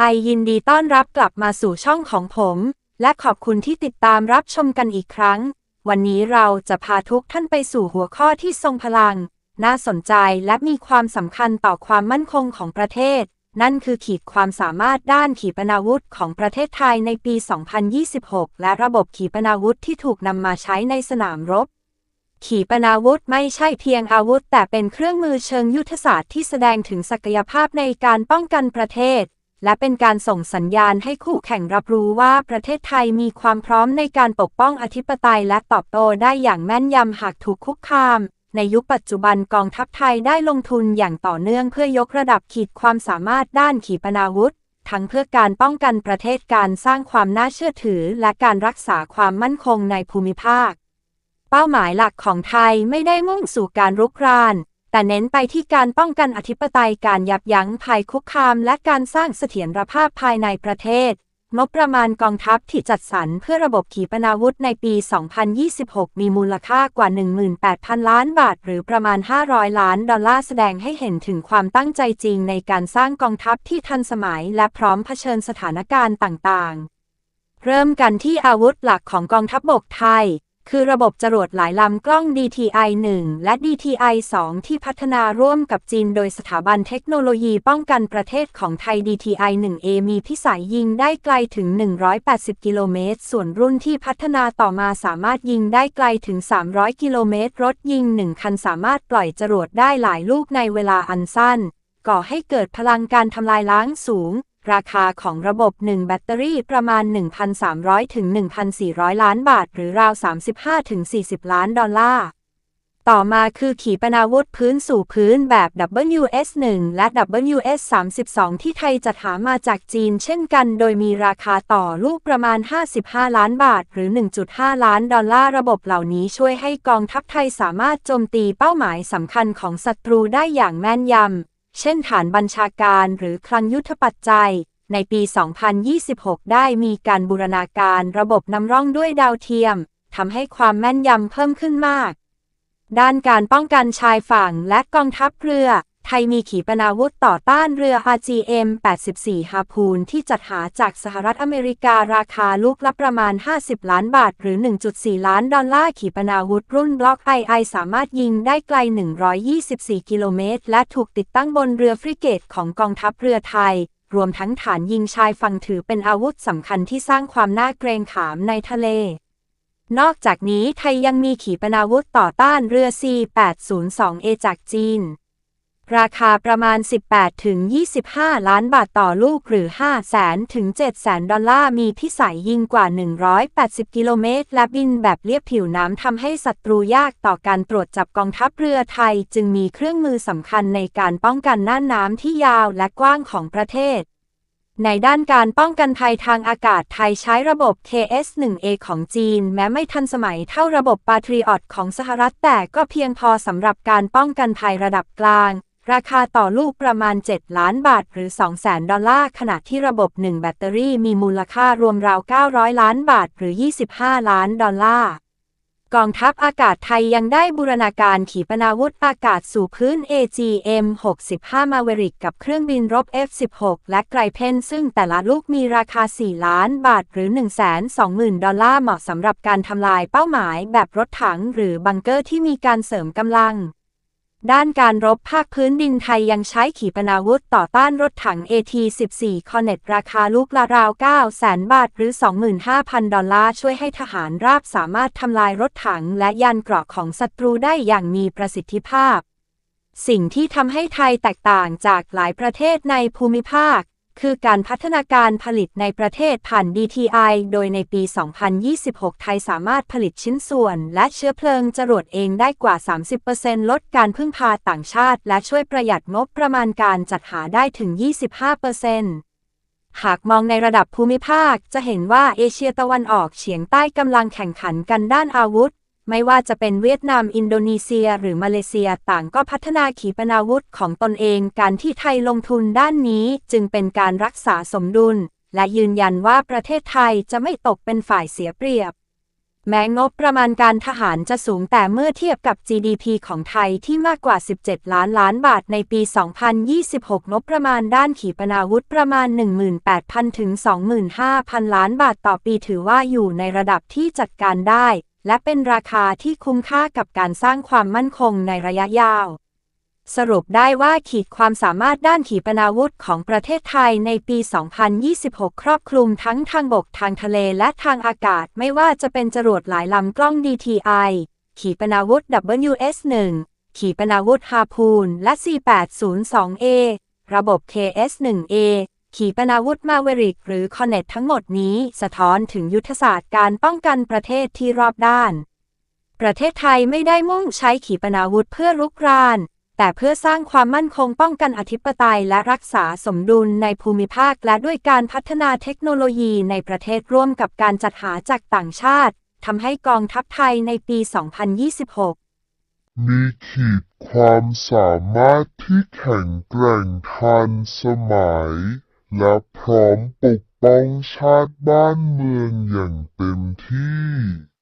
ไอยินดีต้อนรับกลับมาสู่ช่องของผม และขอบคุณที่ติดตามรับชมกันอีกครั้ง วันนี้เราจะพาทุกท่านไปสู่หัวข้อที่ทรงพลัง น่าสนใจและมีความสำคัญต่อความมั่นคงของประเทศ นั่นคือขีดความสามารถด้านขีปนาวุธของประเทศไทยในปี 2026 และระบบขีปนาวุธที่ถูกนำมาใช้ในสนามรบ ขีปนาวุธไม่ใช่เพียงอาวุธ แต่เป็นเครื่องมือเชิงยุทธศาสตร์ที่แสดงถึงศักยภาพในการป้องกันประเทศ และเป็นการส่งสัญญาณให้คู่แข่งรับรู้ว่าประเทศไทยมีความพร้อมในการปกป้องอธิปไตยและตอบโต้ได้อย่างแม่นยำหากถูกคุกคาม ในยุคปัจจุบันกองทัพไทยได้ลงทุนอย่างต่อเนื่องเพื่อยกระดับขีดความสามารถด้านขีปนาวุธ ทั้งเพื่อการป้องกันประเทศการสร้างความน่าเชื่อถือ และการรักษาความมั่นคงในภูมิภาค เป้าหมายหลักของไทยไม่ได้มุ่งสู่การรุกราน แต่เน้นไปที่การป้องกันอธิปไตยการยับยั้งภัยคุกคาม และการสร้างเสถียรภาพภายในประเทศ งบประมาณกองทัพที่จัดสรรเพื่อระบบขีปนาวุธในปี 2026 มีมูลค่ากว่า 18,000 ล้านบาท หรือประมาณ 500 ล้านดอลลาร์แสดงให้เห็นถึงความตั้งใจจริงในการสร้างกองทัพที่ทันสมัย และพร้อมเผชิญสถานการณ์ต่างๆ เริ่มกันที่อาวุธหลักของกองทัพบบกไทย คือระบบจรวดหลายลำกล้อง DTI-1 และ DTI-2 ที่พัฒนาร่วมกับจีนโดยสถาบันเทคโนโลยีป้องกันประเทศของไทย DTI-1A มีพิสัยยิงได้ไกลถึง 180 กิโลเมตร ส่วนรุ่นที่พัฒนาต่อมาสามารถยิงได้ไกลถึง 300 กิโลเมตร รถยิง 1 คันสามารถปล่อยจรวดได้หลายลูกในเวลาอันสั้น ก่อให้เกิดพลังการทำลายล้างสูง ราคาของระบบ 1 แบตเตอรี่ประมาณ 1,300 ถึง 1,400 ล้านบาท หรือราว 35 ถึง 40 ล้านดอลลาร์ ต่อมาคือขีปนาวุธพื้นสู่พื้นแบบ WS1 และ WS32 ที่ไทยจัดหามาจากจีนเช่นกัน โดยมีราคาต่อลูกประมาณ 55 ล้านบาท หรือ 1.5 ล้านดอลลาร์ ระบบเหล่านี้ช่วยให้กองทัพไทยสามารถโจมตีเป้าหมายสำคัญของศัตรูได้อย่างแม่นยำ เช่นฐานบัญชาการหรือคลังยุทธปัจจัย ในปี 2026 ได้มีการบูรณาการระบบนำร่องด้วยดาวเทียมทำให้ความแม่นยำเพิ่มขึ้นมาก ด้านการป้องกันชายฝั่งและกองทัพเรือ ไทยมีขีปนาวุธต่อต้านเรือ RGM 84 ฮาพูนที่จัดหาจากสหรัฐอเมริการาคาลูกละประมาณ 50 ล้านบาท หรือ 1.4 ล้านดอลลาร์ขีปนาวุธรุ่นบล็อก II สามารถยิงได้ไกล 124 กิโลเมตร และถูกติดตั้งบนเรือฟริเกตของกองทัพเรือไทย รวมทั้งฐานยิงชายฝั่งถือเป็นอาวุธสำคัญที่สร้างความน่าเกรงขามในทะเลนอกจากนี้ไทยยังมีขีปนาวุธต่อต้านเรือ C802A จากจีน ราคาประมาณ 18 ถึง 25 ล้านบาทต่อลูกหรือ5แสนถึง7แสนดอลลาร์ มีพิสัยยิงกว่า 180 กิโลเมตร และบินแบบเลียบผิวน้ำทำให้ศัตรูยากต่อการตรวจจับกองทัพเรือไทย จึงมีเครื่องมือสำคัญในการป้องกันน่านน้ำที่ยาวและกว้างของประเทศในด้านการป้องกันภัยทางอากาศไทยใช้ระบบ KS-1A ของจีน แม้ไม่ทันสมัยเท่าระบบ Patriot ของสหรัฐแต่ก็เพียงพอสำหรับการป้องกันภัยระดับกลาง ราคาต่อลูกประมาณ 7 ล้านบาทหรือ 200,000 ดอลลาร์ ขณะที่ระบบ 1 แบตเตอรี่มีมูลค่ารวมราว 900 ล้านบาทหรือ 25 ล้านดอลลาร์ กองทัพอากาศไทยยังได้บูรณาการขีปนาวุธอากาศสู่พื้น AGM-65 Maverick กับเครื่องบินรบ F-16 และไกรเพนซึ่งแต่ละลูกมีราคา 4 ล้านบาทหรือ 120,000 ดอลลาร์เหมาะสำหรับการทำลายเป้าหมายแบบรถถังหรือบังเกอร์ที่มีการเสริมกำลัง ด้านการรบภาคพื้นดินไทยยังใช้ขีปนาวุธต่อต้านรถถัง AT-14 Cornet ราคาลูกละราว 9 แสนบาท หรือ 25,000 ดอลลาร์ ช่วยให้ทหารราบสามารถทำลายรถถังและยานเกราะของศัตรูได้อย่างมีประสิทธิภาพ สิ่งที่ทำให้ไทยแตกต่างจากหลายประเทศในภูมิภาค คือการพัฒนาการผลิตในประเทศผ่าน DTI โดยในปี 2026 ไทยสามารถผลิตชิ้นส่วน และเชื้อเพลิงจรวดเองได้กว่า 30%ลดการพึ่งพาต่างชาติ และช่วยประหยัดงบประมาณการจัดหาได้ถึง 25%หากมองในระดับภูมิภาค จะเห็นว่าเอเชียตะวันออกเฉียงใต้กำลังแข่งขันกันด้านอาวุธ ไม่ว่าจะเป็นเวียดนาม อินโดนีเซีย หรือมาเลเซียต่างก็พัฒนาขีปนาวุธของตนเอง การที่ไทยลงทุนด้านนี้จึงเป็นการรักษาสมดุล และยืนยันว่าประเทศไทยจะไม่ตกเป็นฝ่ายเสียเปรียบ แม้งบประมาณการทหารจะสูงแต่เมื่อเทียบกับ GDP ของไทยที่มากกว่า 17 ล้านล้านบาทในปี 2026 งบประมาณด้านขีปนาวุธประมาณ 18,000 ถึง 25,000 ล้านบาทต่อปีถือว่าอยู่ในระดับที่จัดการได้ และเป็นราคาที่คุ้มค่ากับการสร้างความมั่นคงในระยะยาว สรุปได้ว่าขีดความสามารถด้านขีปนาวุธของประเทศไทยในปี 2026 ครอบคลุมทั้งทางบกทางทะเลและทางอากาศไม่ว่าจะเป็นจรวดหลายลำกล้อง DTI ขีปนาวุธ WS-1 ขีปนาวุธฮาพูนและ C802A ระบบ KS-1A ขีปนาวุธมาเวริกหรือคอนเนตทั้งหมดนี้สะท้อนถึงยุทธศาสตร์การป้องกันประเทศที่รอบด้าน ประเทศไทยไม่ได้มุ่งใช้ขีปนาวุธเพื่อรุกราน แต่เพื่อสร้างความมั่นคงป้องกันอธิปไตยและรักษาสมดุลในภูมิภาคและด้วยการพัฒนาเทคโนโลยีในประเทศร่วมกับการจัดหาจากต่างชาติทำให้กองทัพไทยในปี 2026มีขีดความสามารถที่แข็งแกร่งทันสมัย และพร้อมปกป้องชาติบ้านเมืองอย่างเต็มที่